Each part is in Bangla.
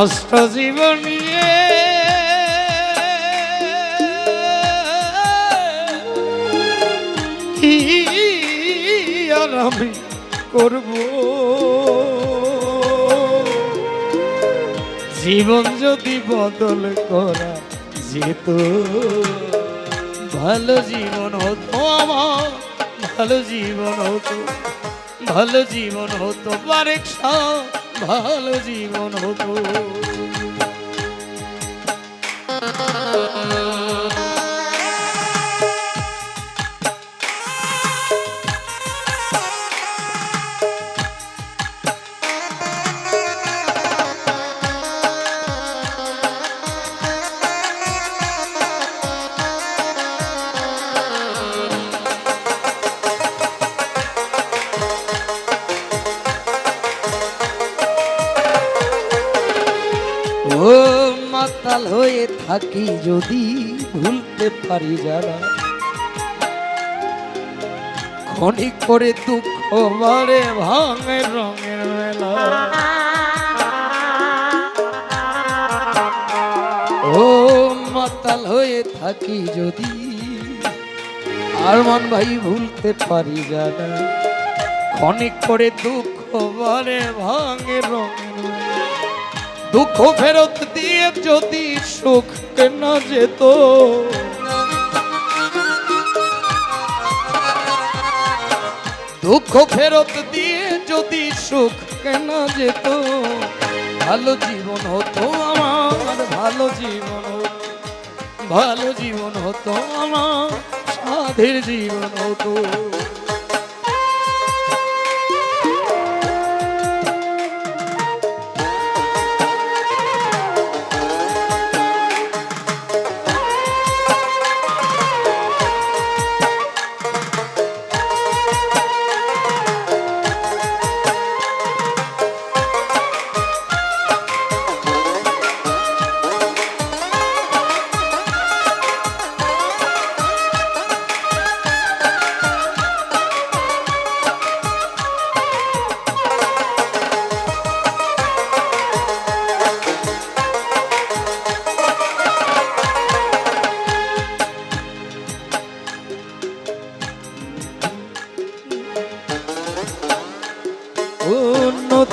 নষ্ট জীবন কি আর আমি করব? জীবন যদি বদল করা যেত ভালো জীবন হতো আমার ভালো জীবন হতো ভালো জীবন হতো বারেক শাহ, ভালো জীবন হতো। থাকি যদি ভুলতে পারি যারা। ক্ষণিক করে দুঃখ মারে ভাঙে রঙের মেলা। ও মাতাল হয়ে থাকি যদি আরমান ভাই ভুলতে পারি যারা। ক্ষণিক করে দুঃখ মারে ভাঙে রঙের দুঃখ ফেরত দিয়ে যদি সুখ কেনা যেত? দুঃখ ফেরত দিয়ে যদি সুখ কেনা যেত? ভালো জীবন হতো আমার, ভালো জীবন ভালো জীবন হতো আমার, সাধের জীবন হতো।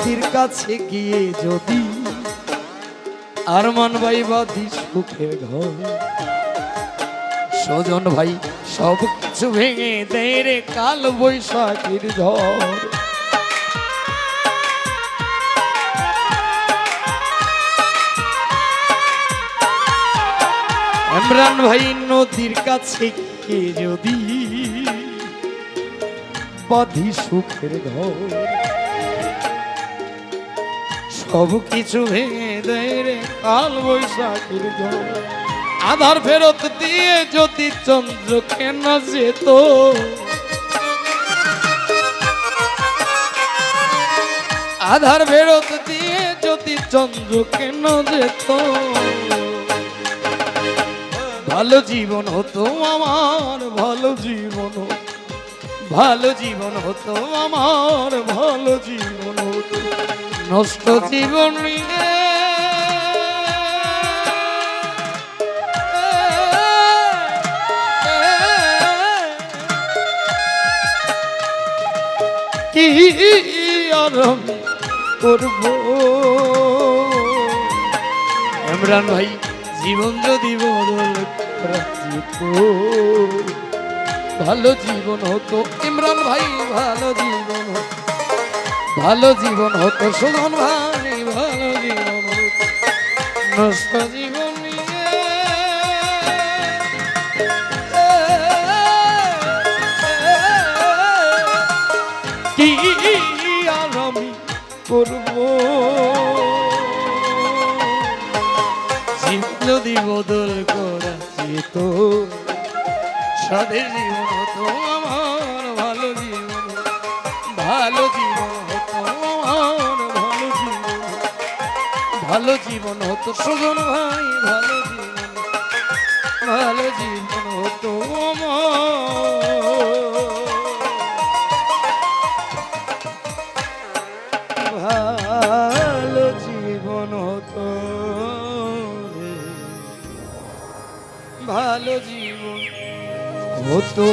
নদীর কাছে গিয়ে যদি আরমান ভাই বাদি সুখের ঘর। সজন ভাই, সব কিছু ভেঙে দেয় রে কাল বৈশাখীর ঝড়। ইমরান ভাই নদীর কাছে গিয়ে যদি বাধি সুখের ঘর। সব কিছু ভেঙে দেয় রে কাল বৈশাখীর আধার ফেরত দিয়ে যদি চন্দ্র কেন যেত। আধার ফেরত দিয়ে যদি চন্দ্র কেন যেত। ভালো জীবন হতো আমার, ভালো জীবন ভালো জীবন হতো আমার, ভালো জীবন নষ্ট জীবন কি আর আমি করব? ইমরান ভাই, জীবন যদি বদল ভালো জীবন হতো। ইমরান ভাই, ভালো জীবন ভালো জীবন হতো, সুমন ভাই, ভালো জীবন নষ্ট জীবন কি আর আমি করব? যদি বদল করা স্বাধীন জীবন হতো আমার, ভালো জীবন ভালো ভালো জীবন হতো সুজন ভাই, ভালো জীবন ভালো জীবন হতো ভালো জীবন হতো ভালো জীবন হতো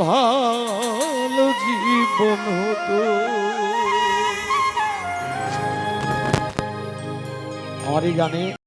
ভালো জীবন হতো। আমার এই গানে